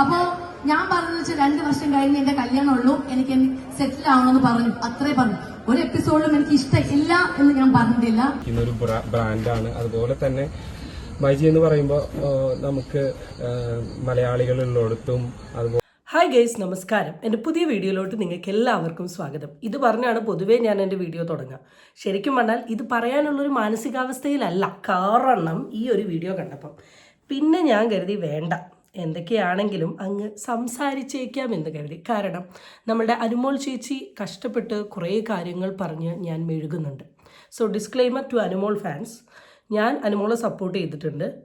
അപ്പോ ഞാൻ പറഞ്ഞു വെച്ചാൽ രണ്ട് വർഷം കഴിഞ്ഞ് എന്റെ കല്യാണം ഉള്ളൂ. എനിക്ക് സെറ്റിൽ ആവണമെന്ന് പറഞ്ഞു. അത്രേ പറഞ്ഞു. ഒരു എപ്പിസോഡിലും എനിക്ക് ഇഷ്ടമില്ല എന്ന് ഞാൻ പറഞ്ഞിട്ടില്ല. ഇന്നൊരു ബ്രാ- ബ്രാൻഡാണ് അതുപോലെ തന്നെ മൈജി എന്ന് പറയുമ്പോൾ നമുക്ക് മലയാളികളുള്ളിടത്തും അതുപോലെ ഹായ് ഗൈസ് നമസ്കാരം. എന്റെ പുതിയ വീഡിയോയിലോട്ട് നിങ്ങൾക്ക് എല്ലാവർക്കും സ്വാഗതം. ഇത് പറഞ്ഞാണ് പൊതുവേ ഞാൻ എന്റെ വീഡിയോ തുടങ്ങുക ശരിക്കും പറഞ്ഞാൽ ഇത് പറയാനുള്ളൊരു മാനസികാവസ്ഥയിലല്ല. കാരണം ഈ ഒരു വീഡിയോ കണ്ടപ്പം. പിന്നെ ഞാൻ കരുതി വേണ്ട. എന്തൊക്കെയാണെങ്കിലും അങ്ങ് സംസാരിച്ചേക്കാം എന്ന് കരുതി. കാരണം നമ്മളുടെ അനുമോൾ ചേച്ചി കഷ്ടപ്പെട്ട് കുറേ കാര്യങ്ങൾ പറഞ്ഞ് ഞാൻ മെഴുകുന്നുണ്ട്. So disclaimer to Anumol fans ഞാൻ അനുമോളെ സപ്പോർട്ട് ചെയ്തിട്ടുണ്ട്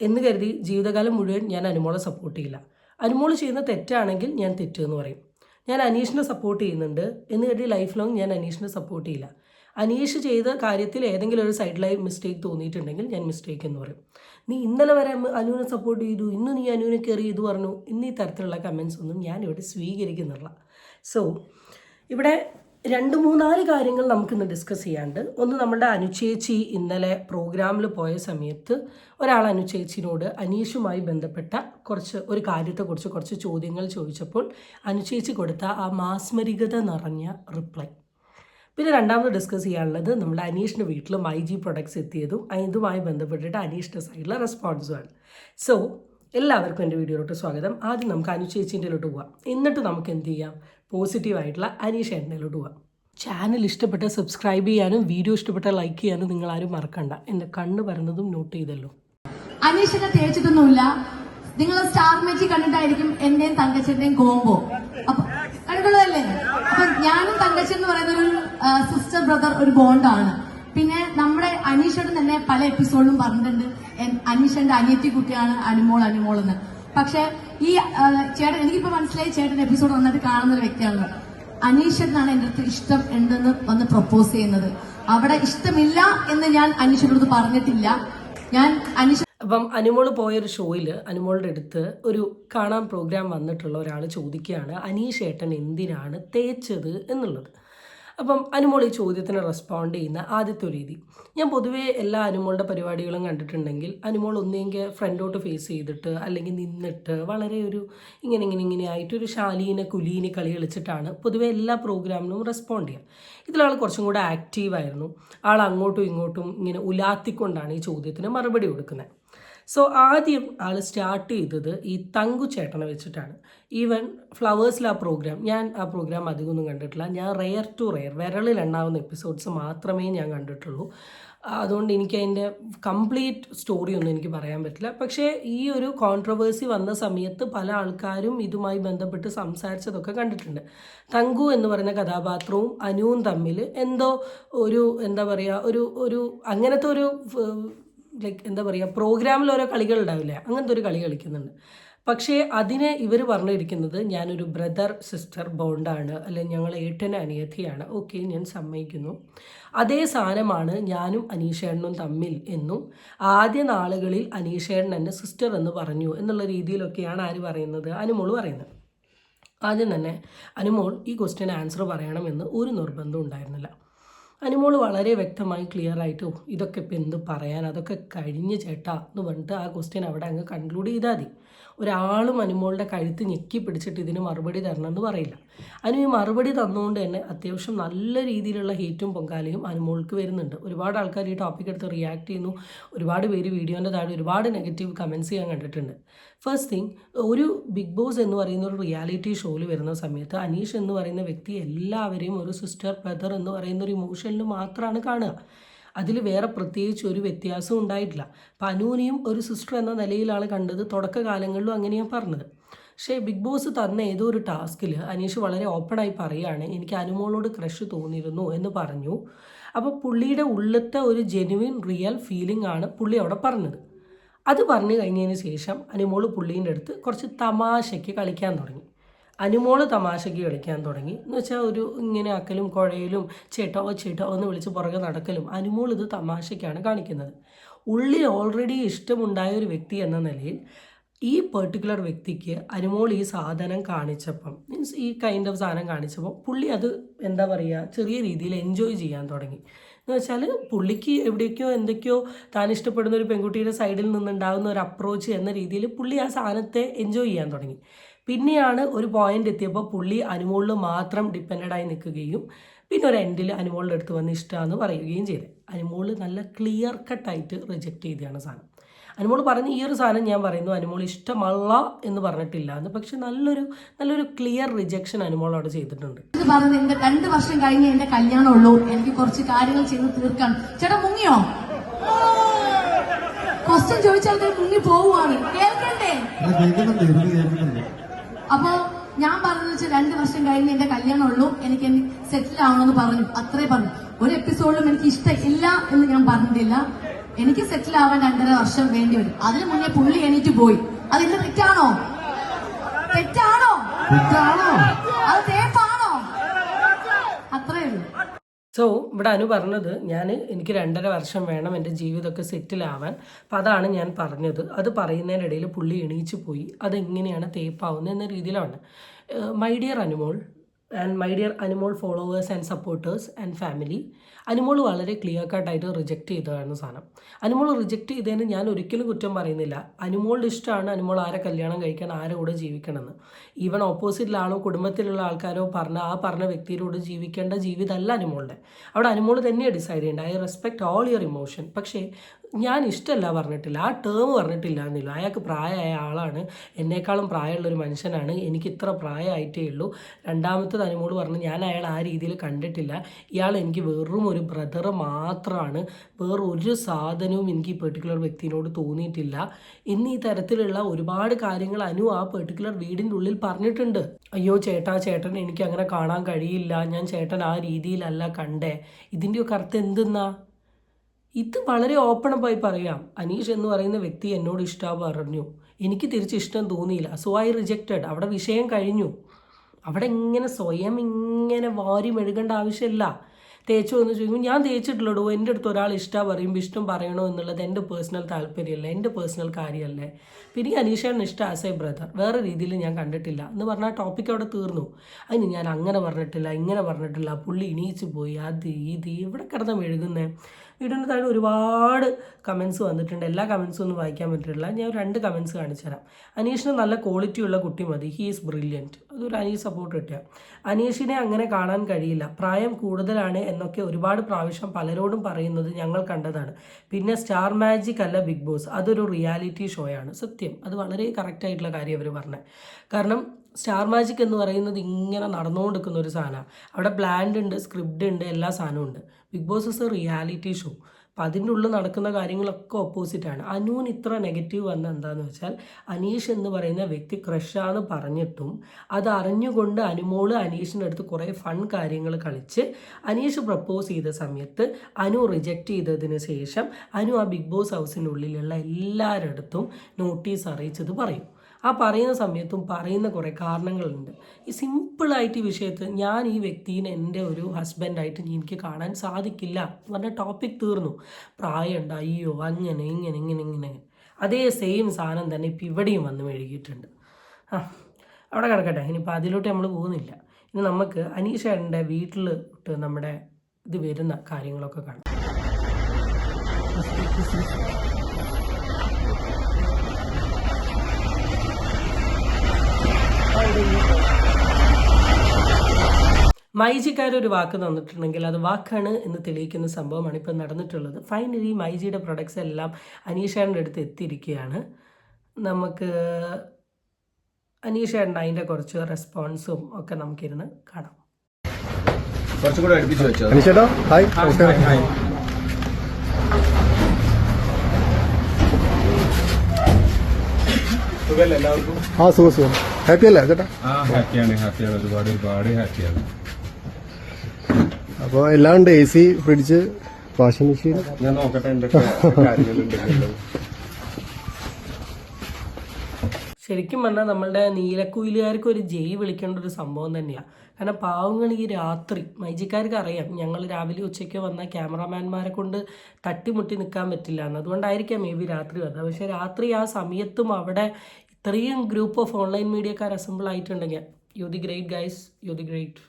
എന്ന് കരുതി ജീവിതകാലം മുഴുവൻ ഞാൻ അനുമോളെ സപ്പോർട്ട് ചെയ്യില്ല. അനുമോൾ ചെയ്യുന്ന തെറ്റാണെങ്കിൽ ഞാൻ തെറ്റ് എന്ന് പറയും. ഞാൻ അനീഷിനെ സപ്പോർട്ട് ചെയ്യുന്നുണ്ട് എന്ന് കരുതി ലൈഫ് ലോങ് ഞാൻ അനീഷിനെ സപ്പോർട്ട് ചെയ്യില്ല. അനീഷ് ചെയ്ത കാര്യത്തിൽ ഏതെങ്കിലും ഒരു സൈഡിലായി മിസ്റ്റേക്ക് തോന്നിയിട്ടുണ്ടെങ്കിൽ ഞാൻ മിസ്റ്റേക്ക് എന്ന് പറയും. നീ ഇന്നലെ വരെ അനുവിനെ സപ്പോർട്ട് ചെയ്തു ഇന്ന് നീ അനുവിനെ കയറി ഇത് പറഞ്ഞു. എന്നീ തരത്തിലുള്ള കമൻസ് ഒന്നും ഞാൻ ഇവിടെ സ്വീകരിക്കുന്നില്ല. സോ ഇവിടെ രണ്ട് മൂന്നാൽ കാര്യങ്ങൾ നമുക്കിന്ന് ഡിസ്കസ് ചെയ്യാണ്ട് ഒന്ന് നമ്മുടെ അനുചേച്ചി ഇന്നലെ പ്രോഗ്രാമിൽ പോയ സമയത്ത് ഒരാൾ അനുചേച്ചിനോട് അനീഷുമായി ബന്ധപ്പെട്ട കുറച്ച് ഒരു കാര്യത്തെക്കുറിച്ച് കുറച്ച് ചോദ്യങ്ങൾ ചോദിച്ചപ്പോൾ അനുചേച്ചി കൊടുത്ത ആ മാസ്മരികത നിറഞ്ഞ റിപ്ലൈ പിന്നെ രണ്ടാമത് ഡിസ്കസ് ചെയ്യാനുള്ളത് നമ്മുടെ അനീഷിന്റെ വീട്ടിൽ മൈ ജി പ്രൊഡക്ട്സ് എത്തിയതും ഇതുമായി ബന്ധപ്പെട്ടിട്ട് അനീഷിന്റെ സൈഡിലെ റെസ്പോൺസുമാണ് സോ എല്ലാവർക്കും എന്റെ വീഡിയോയിലോട്ട് സ്വാഗതം. ആദ്യം നമുക്ക് അനു ചേച്ചിന്റെയിലോട്ട് പോവാം. എന്നിട്ട് നമുക്ക് എന്ത് ചെയ്യാം? പോസിറ്റീവായിട്ടുള്ള അനീഷ് എണ്ണയിലോട്ട് പോവാം. ചാനൽ ഇഷ്ടപ്പെട്ട സബ്സ്ക്രൈബ് ചെയ്യാനും വീഡിയോ ഇഷ്ടപ്പെട്ട ലൈക്ക് ചെയ്യാനും നിങ്ങൾ ആരും മറക്കണ്ട. എന്റെ കണ്ണ് വരുന്നതും നോട്ട് ചെയ്തല്ലോ. അനീഷിനെ തേച്ചിട്ടൊന്നുമില്ല. നിങ്ങൾ സ്റ്റാർ മേജി കണ്ടിട്ടായിരിക്കും എന്റെയും തങ്കച്ചന്റെയും കോമ്പോ അപ്പൊ കണ്ടിട്ടുള്ളതല്ലേ? അപ്പൊ ഞാനും തങ്കച്ചൻ എന്ന് പറയുന്ന ഒരു സിസ്റ്റർ ബ്രദർ ഒരു ബോണ്ടാണ് പിന്നെ നമ്മുടെ അനീഷേട്ടൻ തന്നെ പല എപ്പിസോഡിലും പറഞ്ഞിട്ടുണ്ട്. അനീഷന്റെ അനിയത്തി കുട്ടിയാണ് അനുമോൾ അനുമോൾ എന്ന്. പക്ഷെ ഈ ചേട്ടൻ എനിക്കിപ്പോ മനസ്സിലായി ചേട്ടൻ എപ്പിസോഡ് നന്നായിട്ട് കാണുന്ന ഒരു വ്യക്തിയാണ്. അനീഷേട്ടനാണ് എന്റെ അടുത്ത് ഇഷ്ടം ഉണ്ടെന്ന് വന്ന് പ്രപ്പോസ് ചെയ്യുന്നത്. അവിടെ ഇഷ്ടമില്ല എന്ന് ഞാൻ അനീഷേട്ടടുത്ത് പറഞ്ഞിട്ടില്ല. ഞാൻ അനീഷ അപ്പം അനുമോൾ പോയൊരു ഷോയിൽ അനുമോളുടെ അടുത്ത് ഒരു കാണാൻ പ്രോഗ്രാം വന്നിട്ടുള്ള ഒരാൾ ചോദിക്കുകയാണ് അനീഷ് ഏട്ടൻ എന്തിനാണ് തേച്ചത്? എന്നുള്ളത്. അപ്പം അനുമോൾ ഈ ചോദ്യത്തിന് റെസ്പോണ്ട് ചെയ്യുന്ന ആദ്യത്തെ രീതി. ഞാൻ പൊതുവേ എല്ലാ അനുമോളുടെ പരിപാടികളും കണ്ടിട്ടുണ്ടെങ്കിൽ അനുമോൾ ഒന്നെങ്കിൽ ഫ്രണ്ടോട്ട് ഫേസ് ചെയ്തിട്ട് അല്ലെങ്കിൽ നിന്നിട്ട് വളരെ ഒരു ഇങ്ങനെ ഇങ്ങനെ ഇങ്ങനെ ആയിട്ട് ഒരു ശാലീന കുലീന കളി കളിച്ചിട്ടാണ് പൊതുവേ എല്ലാ പ്രോഗ്രാമിനും റെസ്പോണ്ട് ചെയ്യുക. ഇതിലാൾ കുറച്ചും കൂടെ ആക്റ്റീവായിരുന്നു ആൾ അങ്ങോട്ടും ഇങ്ങോട്ടും ഇങ്ങനെ ഉലാത്തിക്കൊണ്ടാണ് ഈ ചോദ്യത്തിന് മറുപടി കൊടുക്കുന്നത്. സോ ആദ്യം ആൾ സ്റ്റാർട്ട് ചെയ്തത് ഈ തങ്കു ചേട്ടനെ വെച്ചിട്ടാണ്. ഈവൻ ഫ്ലവേഴ്സിൽ ആ പ്രോഗ്രാം ഞാൻ ആ പ്രോഗ്രാം അധികമൊന്നും കണ്ടിട്ടില്ല. ഞാൻ റെയർ ടു റെയർ വിരളിൽ എണ്ണാവുന്ന എപ്പിസോഡ്സ് മാത്രമേ ഞാൻ കണ്ടിട്ടുള്ളൂ. അതുകൊണ്ട് എനിക്ക് അതിന്റെ കംപ്ലീറ്റ് സ്റ്റോറി ഒന്നും എനിക്ക് പറയാൻ പറ്റില്ല. പക്ഷേ ഈ ഒരു കോൺട്രവേഴ്സി വന്ന സമയത്ത് പല ആൾക്കാരും ഇതുമായി ബന്ധപ്പെട്ട് സംസാരിച്ചതൊക്കെ കണ്ടിട്ടുണ്ട്. തങ്കു എന്ന് പറയുന്ന കഥാപാത്രവും അനുവും തമ്മിൽ എന്തോ ഒരു എന്താ പറയുക ഒരു ഒരു അങ്ങനത്തെ ഒരു ലൈക്ക് എന്താ പറയുക പ്രോഗ്രാമിൽ ഓരോ കളികൾ ഉണ്ടാവില്ലേ അങ്ങനത്തെ ഒരു കളി കളിക്കുന്നുണ്ട്. പക്ഷേ അതിനെ ഇവർ പറഞ്ഞിരിക്കുന്നത് ഞാനൊരു ബ്രദർ സിസ്റ്റർ ബോണ്ടാണ് അല്ലെങ്കിൽ ഞങ്ങൾ ഏട്ടൻ അനിയത്തിയാണ് ഓക്കെ ഞാൻ സമ്മതിക്കുന്നു. അതേ സാധനമാണ് ഞാനും അനീഷേട്ടനും തമ്മിൽ എന്നും ആദ്യ നാളുകളിൽ അനീഷേട്ടൻ എന്നെ സിസ്റ്റർ എന്ന് പറഞ്ഞു എന്നുള്ള രീതിയിലൊക്കെയാണ് ആര് പറയുന്നത് അനുമോൾ പറയുന്നത്. ആദ്യം തന്നെ അനുമോൾ ഈ ക്വസ്റ്റ്യൻ ആൻസർ പറയണമെന്ന് ഒരു നിർബന്ധം ഉണ്ടായിരുന്നില്ല. അനുമോൾ വളരെ വ്യക്തമായി ക്ലിയർ ആയിട്ട് ഇതൊക്കെ ഇപ്പം എന്ത് പറയാൻ അതൊക്കെ കഴിഞ്ഞ് ചേട്ടാ എന്ന് പറഞ്ഞിട്ട് ആ ക്വസ്റ്റ്യൻ അവിടെ അങ്ങ് കൺക്ലൂഡ് ചെയ്താൽ മതി. ഒരാളും അനുമോളുടെ കഴുത്ത് ഞെക്കി പിടിച്ചിട്ട് ഇതിന് മറുപടി തരണം എന്ന് പറയില്ല. അനു ഈ മറുപടി തന്നുകൊണ്ട് തന്നെ അത്യാവശ്യം നല്ല രീതിയിലുള്ള ഹീറ്റും പൊങ്കാലയും അനുമോൾക്ക് വരുന്നുണ്ട്. ഒരുപാട് ആൾക്കാർ ഈ ടോപ്പിക് എടുത്ത് റിയാക്ട് ചെയ്യുന്നു. ഒരുപാട് പേര് വീഡിയോന്റെ താഴെ ഒരുപാട് നെഗറ്റീവ് കമൻസ് ചെയ്യാൻ കണ്ടിട്ടുണ്ട്. ഫസ്റ്റ് തിങ് ഒരു ബിഗ് ബോസ് എന്ന് പറയുന്ന ഒരു റിയാലിറ്റി ഷോയിൽ വരുന്ന സമയത്ത് അനീഷ് എന്ന് പറയുന്ന വ്യക്തി എല്ലാവരെയും ഒരു സിസ്റ്റർ ബ്രദർ എന്ന് പറയുന്ന ഒരു ഇമോഷനിൽ മാത്രമാണ് കാണുക. അതിൽ വേറെ പ്രത്യേകിച്ച് ഒരു വ്യത്യാസവും ഉണ്ടായിട്ടില്ല. അപ്പം അനൂനിയും ഒരു സിസ്റ്റർ എന്ന നിലയിലാണ് കണ്ടത് തുടക്കകാലങ്ങളിലും അങ്ങനെയാണ് പറഞ്ഞത്. പക്ഷേ ബിഗ് ബോസ് തന്ന ഏതോ ഒരു ടാസ്കിൽ അനീഷ് വളരെ ഓപ്പണായി പറയുകയാണ് എനിക്ക് അനുമോളോട് ക്രഷ് തോന്നിയിരുന്നു എന്ന് പറഞ്ഞു. അപ്പോൾ പുള്ളിയുടെ ഉള്ളത്തെ ഒരു ജെനുവിൻ റിയൽ ഫീലിംഗ് ആണ് പുള്ളി അവിടെ പറഞ്ഞത്. അത് പറഞ്ഞു കഴിഞ്ഞതിന് ശേഷം അനുമോൾ പുള്ളീന്റെ അടുത്ത് കുറച്ച് തമാശയ്ക്ക് കളിക്കാൻ തുടങ്ങി. അനുമോൾ തമാശയ്ക്ക് കളിക്കാൻ തുടങ്ങി. എന്ന് വെച്ചാൽ ഒരു ഇങ്ങനെ അക്കലും കുഴയിലും ചേട്ടോ ചേട്ടോ എന്ന് വിളിച്ച് പുറകെ നടക്കലും അനുമോൾ ഇത് തമാശയ്ക്കാണ് കാണിക്കുന്നത്. ഉള്ളിൽ ഓൾറെഡി ഇഷ്ടമുണ്ടായ ഒരു വ്യക്തി എന്ന നിലയിൽ ഈ പെർട്ടിക്കുലർ വ്യക്തിക്ക് അനുമോൾ ഈ സാധനം കാണിച്ചപ്പം മീൻസ് ഈ കൈൻഡ് ഓഫ് സാധനം കാണിച്ചപ്പോൾ പുള്ളി അത് എന്താ പറയുക ചെറിയ രീതിയിൽ എൻജോയ് ചെയ്യാൻ തുടങ്ങി. എന്ന് വെച്ചാൽ പുള്ളിക്ക് എവിടേക്കോ എന്തൊക്കെയോ താൻ ഇഷ്ടപ്പെടുന്ന ഒരു പെൺകുട്ടിയുടെ സൈഡിൽ നിന്നുണ്ടാകുന്ന ഒരു അപ്രോച്ച് എന്ന രീതിയിൽ പുള്ളി ആ സാധനത്തെ എൻജോയ് ചെയ്യാൻ തുടങ്ങി. പിന്നെയാണ് ഒരു പോയിന്റ് എത്തിയപ്പോൾ പുള്ളി അനുമോളിൽ മാത്രം ഡിപ്പെൻഡായി നിൽക്കുകയും പിന്നെ ഒരു എൻഡിൽ അനുമോളുടെ അടുത്ത് വന്ന് ഇഷ്ടമാണെന്ന് പറയുകയും ചെയ്തത് അനുമോൾ നല്ല ക്ലിയർ കട്ടായിട്ട് റിജക്റ്റ് ചെയ്തതാണ് സാധനം. അനുമോൾ പറഞ്ഞ ഈ ഒരു സാധനം ഞാൻ പറയുന്നു അനുമോൾ ഇഷ്ടമല്ല എന്ന് പറഞ്ഞിട്ടില്ല. എന്ന് പക്ഷെ നല്ലൊരു നല്ലൊരു ക്ലിയർ റിജക്ഷൻ അനുമോൾ അവിടെ ചെയ്തിട്ടുണ്ട്. ഇത് പറഞ്ഞത് എന്റെ രണ്ട് വർഷം കഴിഞ്ഞ് എന്റെ കല്യാണമുള്ളൂ. എനിക്ക് കുറച്ച് കാര്യങ്ങൾ ചെയ്ത് തീർക്കണം. ചേട്ടാ മുങ്ങിയോ? ക്വസ്റ്റ്യൻ ചോദിച്ചാൽ മുങ്ങി പോവുകയാണ്. കേൾക്കണ്ടേ? കേൾക്കുന്നുണ്ട് അപ്പോ ഞാൻ പറഞ്ഞു വെച്ചാൽ രണ്ട് വർഷം കഴിഞ്ഞ് എന്റെ കല്യാണം ഉള്ളൂ എനിക്ക് സെറ്റിൽ ആവണമെന്ന് പറഞ്ഞു. അത്രേ പറഞ്ഞു. ഒരു എപ്പിസോഡിലും എനിക്ക് ഇഷ്ടമില്ല എന്ന് ഞാൻ പറഞ്ഞിട്ടില്ല. എനിക്ക് സെറ്റിൽ ആവാൻ രണ്ടര വർഷം വേണ്ടി വരും. അതിനു മുന്നേ പുള്ളി എണീറ്റ് പോയി. അതിന്റെ തെറ്റാണോ? തെറ്റാണോ? തെറ്റാണോ? അത് തേപ്പാണോ? അത്രേ ഉള്ളൂ. സോ ഇവിടെ അനു പറഞ്ഞത് ഞാൻ എനിക്ക് രണ്ടര വർഷം വേണം എന്റെ ജീവിതമൊക്കെ സെറ്റിലാവാൻ അപ്പം അതാണ് ഞാൻ പറഞ്ഞത്. അത് പറയുന്നതിനിടയിൽ പുള്ളി എണീച്ചു പോയി. അതെങ്ങനെയാണ് തേപ്പാവുന്നത് എന്ന രീതിയിലാണ്. My dear Anumol and my dear Anumol followers and supporters and family Anumol വളരെ ക്ലിയർ കട്ടായിട്ട് റിജക്റ്റ് ചെയ്തതാണ് സാധനം. അനുമോൾ റിജക്റ്റ് ചെയ്തതിന് ഞാൻ ഒരിക്കലും കുറ്റം പറയുന്നില്ല. അനുമോളുടെ ഇഷ്ടമാണ് അനുമോൾ ആരെ കല്യാണം കഴിക്കണം ആരെ കൂടെ ജീവിക്കണമെന്ന്. ഈവൻ ഓപ്പോസിറ്റിലാണോ കുടുംബത്തിലുള്ള ആൾക്കാരോ പറഞ്ഞ ആ പറഞ്ഞ വ്യക്തിയിലൂടെ ജീവിക്കേണ്ട ജീവിതമല്ല അനുമോളുടെ അവിടെ അനുമോൾ തന്നെയാണ് ഡിസൈഡ് ചെയ്യേണ്ടത്. I respect all your emotion പക്ഷേ ഞാൻ ഇഷ്ടമല്ല പറഞ്ഞിട്ടില്ല. ആ ടേം പറഞ്ഞിട്ടില്ല എന്നില്ല. അയാൾക്ക് പ്രായമായ ആളാണ്. എന്നേക്കാളും പ്രായമുള്ളൊരു മനുഷ്യനാണ്. എനിക്ക് ഇത്ര പ്രായമായിട്ടേ ഉള്ളൂ. രണ്ടാമത്തത് അനുമോട് പറഞ്ഞു ഞാൻ അയാൾ ആ രീതിയിൽ കണ്ടിട്ടില്ല. ഇയാൾ എനിക്ക് വെറും ഒരു ബ്രദർ മാത്രമാണ് വേറൊരു സാധനവും എനിക്ക് ഈ പെർട്ടിക്കുലർ വ്യക്തിനോട് തോന്നിയിട്ടില്ല. എന്നീ തരത്തിലുള്ള ഒരുപാട് കാര്യങ്ങൾ അനു ആ പെർട്ടിക്കുലർ വീടിന്റെ ഉള്ളിൽ പറഞ്ഞിട്ടുണ്ട്. അയ്യോ ചേട്ടാ ചേട്ടൻ എനിക്ക് അങ്ങനെ കാണാൻ കഴിയില്ല. ഞാൻ ചേട്ടൻ ആ രീതിയിലല്ല കണ്ടേ. ഇതിന്റെയൊക്കെ അർത്ഥം എന്തെന്നാ? ഇത് വളരെ ഓപ്പൺ ആയി പറയാം. അനീഷ് എന്ന് പറയുന്ന വ്യക്തി എന്നോട് ഇഷ്ടം പറഞ്ഞു. എനിക്ക് തിരിച്ച് ഇഷ്ടം തോന്നിയില്ല. സോ ഐ റിജക്റ്റഡ് അവിടെ വിഷയം കഴിഞ്ഞു. അവിടെ ഇങ്ങനെ സ്വയം ഇങ്ങനെ വാരി മെഴുകേണ്ട ആവശ്യമില്ല. തേച്ചു എന്ന് ചോദിക്കുമ്പോൾ ഞാൻ തേച്ചിട്ടുള്ളൂ എന്റെ അടുത്ത് ഒരാൾ ഇഷ്ടം പറയുമ്പോൾ ഇഷ്ടം പറയണോ എന്നുള്ളത് എന്റെ പേഴ്സണൽ താല്പര്യമല്ല? എന്റെ പേഴ്സണൽ കാര്യമല്ലേ പിന്നെ അനീഷേണ് ഇഷ്ടം ആസ് എ ബ്രദർ വേറെ രീതിയിൽ ഞാൻ കണ്ടിട്ടില്ല. എന്ന് പറഞ്ഞാൽ ടോപ്പിക് അവിടെ തീർന്നു. അതിന് ഞാൻ അങ്ങനെ പറഞ്ഞിട്ടില്ല ഇങ്ങനെ പറഞ്ഞിട്ടില്ല. പുള്ളി ഇണീച്ച് പോയി. അത് ഇത്. ഇവിടെ കിടന്ന് മെഴുകുന്നേ? വീടിന്റെ താഴെ ഒരുപാട് കമൻസ് വന്നിട്ടുണ്ട്. എല്ലാ കമൻസും ഒന്നും വായിക്കാൻ പറ്റില്ല. ഞാൻ രണ്ട് കമൻസ് കാണിച്ചു തരാം. അനീഷിന് നല്ല ക്വാളിറ്റി ഉള്ള കുട്ടി മതി. ഹീ ഈസ് ബ്രില്യന്റ് അതൊരു അനീഷ് സപ്പോർട്ട് കിട്ടുക അനീഷിനെ അങ്ങനെ കാണാൻ കഴിയില്ല. പ്രായം കൂടുതലാണ് എന്നൊക്കെ ഒരുപാട് പ്രാവശ്യം പലരോടും പറയുന്നത് ഞങ്ങൾ കണ്ടതാണ്. പിന്നെ സ്റ്റാർ മാജിക് അല്ല ബിഗ് ബോസ് അതൊരു റിയാലിറ്റി ഷോയാണ് സത്യം. അത് വളരെ കറക്റ്റായിട്ടുള്ള കാര്യം അവർ പറഞ്ഞത് കാരണം സ്റ്റാർ മാജിക് എന്ന് പറയുന്നത് ഇങ്ങനെ നടന്നുകൊണ്ടിരിക്കുന്ന ഒരു സാധനമാണ്. അവിടെ പ്ലാൻഡ് ഉണ്ട് സ്ക്രിപ്റ്റ് ഉണ്ട് എല്ലാ സാധനവും ഉണ്ട്. Big Boss is a reality show. അപ്പം അതിന്റെ ഉള്ളിൽ നടക്കുന്ന കാര്യങ്ങളൊക്കെ ഓപ്പോസിറ്റാണ് അനുവിന് ഇത്ര നെഗറ്റീവ് വന്ന എന്താണെന്ന് വെച്ചാൽ അനീഷ് എന്ന് പറയുന്ന വ്യക്തി ക്രഷാന്ന് പറഞ്ഞിട്ടും അത് അറിഞ്ഞുകൊണ്ട് അനുമോൾ അനീഷിന്റെ അടുത്ത് കുറേ ഫൺ കാര്യങ്ങൾ കളിച്ച് അനീഷ് പ്രപ്പോസ് ചെയ്ത സമയത്ത് അനു റിജക്റ്റ് ചെയ്തതിന് ശേഷം അനു ആ ബിഗ് ബോസ് ഹൗസിനുള്ളിലുള്ള എല്ലാവരുടെ അടുത്തും നോട്ടീസ് അറിയിച്ചത് പറയും. ആ പറയുന്ന സമയത്തും പറയുന്ന കുറേ കാരണങ്ങളുണ്ട്. ഈ സിമ്പിളായിട്ട് ഈ വിഷയത്തിൽ ഞാൻ ഈ വ്യക്തിനെ എന്റെ ഒരു ഹസ്ബൻഡായിട്ട് എനിക്ക് കാണാൻ സാധിക്കില്ല എന്ന് പറഞ്ഞ ടോപ്പിക് തീർന്നു. പ്രായമുണ്ട് അയ്യോ അങ്ങനെ ഇങ്ങനെ ഇങ്ങനെ ഇങ്ങനെ. അതേ സെയിം സാധനം തന്നെ ഇപ്പം ഇവിടെയും വന്ന് മെഴുകിയിട്ടുണ്ട്. ആ അവിടെ കിടക്കട്ടെ. ഇനിയിപ്പോൾ അതിലോട്ട് നമ്മൾ പോകുന്നില്ല. ഇനി നമുക്ക് അനീഷേട്ടന്റെ വീട്ടിൽ നമ്മുടെ ഇത് വരുന്ന കാര്യങ്ങളൊക്കെ കാണാം. മൈജിക്കാർ ഒരു വാക്ക് തന്നിട്ടുണ്ടെങ്കിൽ അത് വാക്കാണ് എന്ന് തെളിയിക്കുന്ന സംഭവമാണ് ഇപ്പം നടന്നിട്ടുള്ളത്. ഫൈനലി മൈജിയുടെ പ്രൊഡക്ട്സ് എല്ലാം അനീഷേന്റെ അടുത്ത് എത്തിയിരിക്കുകയാണ്. നമുക്ക് അനീഷേന്റെ അതിന്റെ കുറച്ച് റെസ്പോൺസും ഒക്കെ നമുക്കിരുന്ന് കാണാം. കുറച്ചുകൂടെ അടുപ്പിച്ച് വെച്ചോ. അനീഷേട്ടാ ഹായ് നമസ്കാരം. സുഖമല്ലേ എല്ലാവർക്കും? ആ സുഖം സുഖം. ഹാപ്പി അല്ലേ ചേട്ടാ? ആ ഹാപ്പിയാണ് ഹാപ്പിയാണ് ഒരുപാട് ഒരുപാട് ഹാപ്പിയാണ് അപ്പോൾ എല്ലാം ഉണ്ട് A C fridge washing machine ഞാൻ നോക്കട്ടെ എന്തൊക്കെ കാര്യങ്ങളുണ്ടെന്നുള്ളത്. ശരിക്കും പറഞ്ഞാൽ നമ്മളുടെ നീലക്കുയിലുകാർക്ക് ഒരു ജയ് വിളിക്കേണ്ട ഒരു സംഭവം തന്നെയാണ് കാരണം പാവങ്ങൾ ഈ രാത്രി മൈജിക്കാർക്ക് അറിയാം ഞങ്ങൾ രാവിലെ ഉച്ചയ്ക്ക് വന്ന ക്യാമറാമാൻമാരെ കൊണ്ട് തട്ടിമുട്ടി നിൽക്കാൻ പറ്റില്ല എന്ന്. അതുകൊണ്ടായിരിക്കാം മേ ബി രാത്രി വന്നത്. പക്ഷേ രാത്രി ആ സമയത്തും അവിടെ ഇത്രയും ഗ്രൂപ്പ് ഓഫ് ഓൺലൈൻ മീഡിയക്കാർ അസംബിൾ ആയിട്ടുണ്ടെങ്കിൽ you the great guys you the great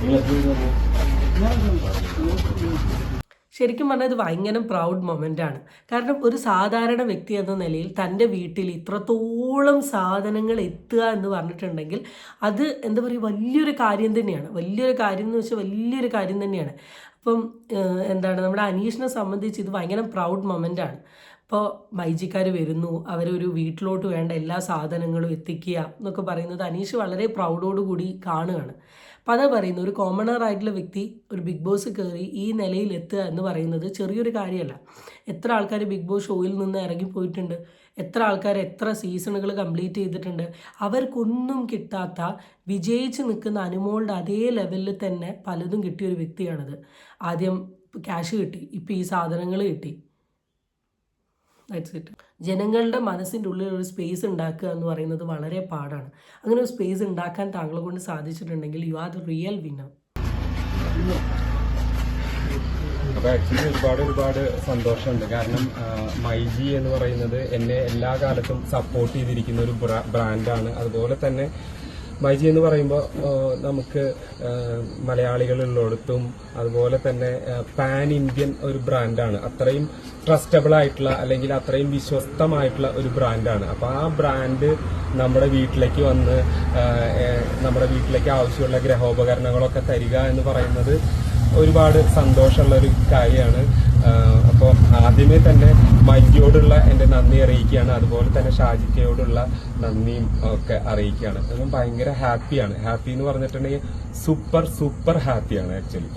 നിങ്ങളെപ്പോഴും ശരിക്കും പറഞ്ഞാൽ ഇത് ഭയങ്കര പ്രൗഡ് ആണ്. കാരണം ഒരു സാധാരണ വ്യക്തി എന്ന നിലയിൽ തന്റെ വീട്ടിൽ ഇത്രത്തോളം സാധനങ്ങൾ എത്തുക എന്ന് പറഞ്ഞിട്ടുണ്ടെങ്കിൽ അത് എന്താ പറയുക വലിയൊരു കാര്യം തന്നെയാണ്. വലിയൊരു കാര്യം എന്ന് വെച്ചാൽ വലിയൊരു കാര്യം തന്നെയാണ്. അപ്പം എന്താണ് നമ്മുടെ അനീഷിനെ സംബന്ധിച്ച് ഇത് ഭയങ്കര പ്രൗഡ് ആണ്. ഇപ്പോൾ മൈജിക്കാർ വരുന്നു അവരൊരു വീട്ടിലോട്ട് വേണ്ട എല്ലാ സാധനങ്ങളും എത്തിക്കുക എന്നൊക്കെ പറയുന്നത് അനീഷ് വളരെ പ്രൗഡോടുകൂടി കാണുകയാണ്. അപ്പം അതാ പറയുന്നത് ഒരു കോമണർ ആയിട്ടുള്ള വ്യക്തി ഒരു ബിഗ് ബോസ് കയറി ഈ നിലയിൽ എത്തുക എന്ന് പറയുന്നത് ചെറിയൊരു കാര്യമല്ല. എത്ര ആൾക്കാർ ബിഗ് ബോസ് ഷോയിൽ നിന്ന് ഇറങ്ങിപ്പോയിട്ടുണ്ട് എത്ര ആൾക്കാർ എത്ര സീസണുകൾ കംപ്ലീറ്റ് ചെയ്തിട്ടുണ്ട് അവർക്കൊന്നും കിട്ടാത്ത വിജയിച്ച് നിൽക്കുന്ന അനുമോളുടെ അതേ ലെവലിൽ തന്നെ പലതും കിട്ടിയ ഒരു വ്യക്തിയാണത്. ആദ്യം ക്യാഷ് കിട്ടി ഇപ്പോൾ ഈ സാധനങ്ങൾ കിട്ടി. ജനങ്ങളുടെ മനസ്സിന്റെ ഉള്ളിൽ ഒരു സ്പേസ് ഉണ്ടാക്കുക എന്ന് പറയുന്നത് വളരെ പാടാണ്. അങ്ങനെ ഒരു സ്പേസ് ഉണ്ടാക്കാൻ താങ്കളെ കൊണ്ട് സാധിച്ചിട്ടുണ്ടെങ്കിൽ you are the real winner അപ്പോൾ ആക്ച്വലി ഒരുപാട് ഒരുപാട് സന്തോഷമുണ്ട്. കാരണം മൈജി എന്ന് പറയുന്നത് എന്നെ എല്ലാ കാലത്തും സപ്പോർട്ട് ചെയ്തിരിക്കുന്ന ഒരു ബ്രാ- ബ്രാൻഡാണ് അതുപോലെ തന്നെ മൈജി എന്ന് പറയുമ്പോൾ നമുക്ക് മലയാളികളുള്ളിടത്തും അതുപോലെ തന്നെ പാൻ ഇന്ത്യൻ ഒരു ബ്രാൻഡാണ് അത്രയും ട്രസ്റ്റബിൾ ആയിട്ടുള്ള അല്ലെങ്കിൽ അത്രയും വിശ്വസ്തമായിട്ടുള്ള ഒരു ബ്രാൻഡാണ് അപ്പോൾ ആ ബ്രാൻഡ് നമ്മുടെ വീട്ടിലേക്ക് വന്ന് നമ്മുടെ വീട്ടിലേക്ക് ആവശ്യമുള്ള ഗ്രഹോപകരണങ്ങളൊക്കെ തരിക എന്ന് പറയുന്നത് ഒരുപാട് സന്തോഷമുള്ള ഒരു കാര്യമാണ് അപ്പോൾ ആദ്യമേ തന്നെ മഞ്ജിയോടുള്ള എന്റെ നന്ദി അറിയിക്കുകയാണ്. അതുപോലെ തന്നെ ഷാജിക്കയോടുള്ള നന്ദിയും ഒക്കെ അറിയിക്കുകയാണ്. അതും ഭയങ്കര ഹാപ്പിയാണ് ഹാപ്പി എന്ന് പറഞ്ഞിട്ടുണ്ടെങ്കിൽ സൂപ്പർ സൂപ്പർ ഹാപ്പിയാണ് ആക്ച്വലി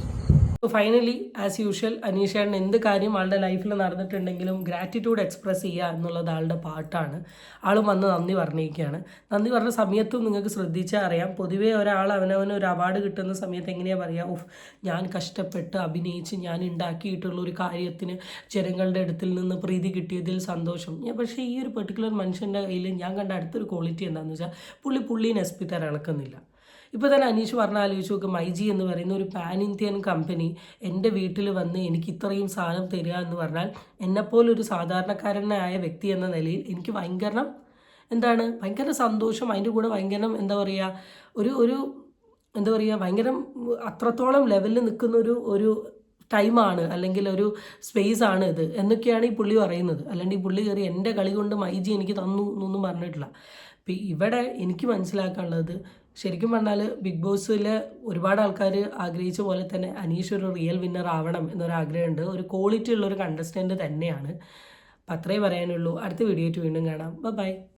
ഫൈനലി ആസ് യൂഷ്വൽ അനീഷേട്ടൻ എന്ത് കാര്യം ആളുടെ ലൈഫിൽ നടന്നിട്ടുണ്ടെങ്കിലും ഗ്രാറ്റിറ്റ്യൂഡ് എക്സ്പ്രസ് ചെയ്യുക എന്നുള്ളത് ആളുടെ പാട്ടാണ്. ആൾ വന്ന് നന്ദി പറഞ്ഞിരിക്കുകയാണ്. നന്ദി പറഞ്ഞ സമയത്തും നിങ്ങൾക്ക് ശ്രദ്ധിച്ചാൽ അറിയാം. പൊതുവേ ഒരാൾ അവനവന് ഒരു അവാർഡ് കിട്ടുന്ന സമയത്ത് എങ്ങനെയാണ് പറയുക ഓഫ് ഞാൻ കഷ്ടപ്പെട്ട് അഭിനയിച്ച് ഞാൻ ഉണ്ടാക്കിയിട്ടുള്ള ഒരു കാര്യത്തിന് ജനങ്ങളുടെ അടുത്തിൽ നിന്ന് പ്രീതി കിട്ടിയതിൽ സന്തോഷം. ഞാൻ പക്ഷേ ഈ ഒരു പെർട്ടിക്കുലർ മനുഷ്യന്റെ കയ്യിൽ ഞാൻ കണ്ട അടുത്തൊരു ക്വാളിറ്റി എന്താണെന്ന് വെച്ചാൽ പുള്ളി പുള്ളീനെ എസ് പി തരാൻ ഇളക്കുന്നില്ല. ഇപ്പോൾ തന്നെ അനീഷ് പറഞ്ഞ ആലോചിച്ച് നോക്ക് മൈജി എന്ന് പറയുന്ന ഒരു പാൻ ഇന്ത്യൻ കമ്പനി എന്റെ വീട്ടിൽ വന്ന് എനിക്ക് ഇത്രയും സാധനം തരിക എന്ന് പറഞ്ഞാൽ എന്നെപ്പോലൊരു സാധാരണക്കാരനായ വ്യക്തി എന്ന നിലയിൽ എനിക്ക് ഭയങ്കര എന്താണ്? ഭയങ്കര സന്തോഷം അതിന്റെ കൂടെ ഭയങ്കര എന്താ പറയുക ഒരു ഒരു എന്താ പറയുക ഭയങ്കര അത്രത്തോളം ലെവലിൽ നിൽക്കുന്ന ഒരു ഒരു ടൈമാണ് അല്ലെങ്കിൽ ഒരു സ്പേസ് ആണ് ഇത് എന്നൊക്കെയാണ് ഈ പുള്ളി പറയുന്നത്. അല്ലെങ്കിൽ ഈ പുള്ളി കയറി എന്റെ കളി കൊണ്ട് മൈജി എനിക്ക് തന്നു എന്നൊന്നും പറഞ്ഞിട്ടില്ല. ഇപ്പം ഇവിടെ എനിക്ക് മനസ്സിലാക്കാനുള്ളത് ശരിക്കും പറഞ്ഞാൽ ബിഗ് ബോസിൽ ഒരുപാട് ആൾക്കാർ ആഗ്രഹിച്ച പോലെ തന്നെ അനീഷ് ഒരു റിയൽ വിന്നർ ആവണം എന്നൊരാഗ്രഹമുണ്ട്. ഒരു ക്വാളിറ്റി ഉള്ള ഒരു കണ്ടസ്റ്റന്റ് തന്നെയാണ്. അപ്പം അത്രേ പറയാനുള്ളൂ. അടുത്ത വീഡിയോ വീണ്ടും കാണാം. ബൈ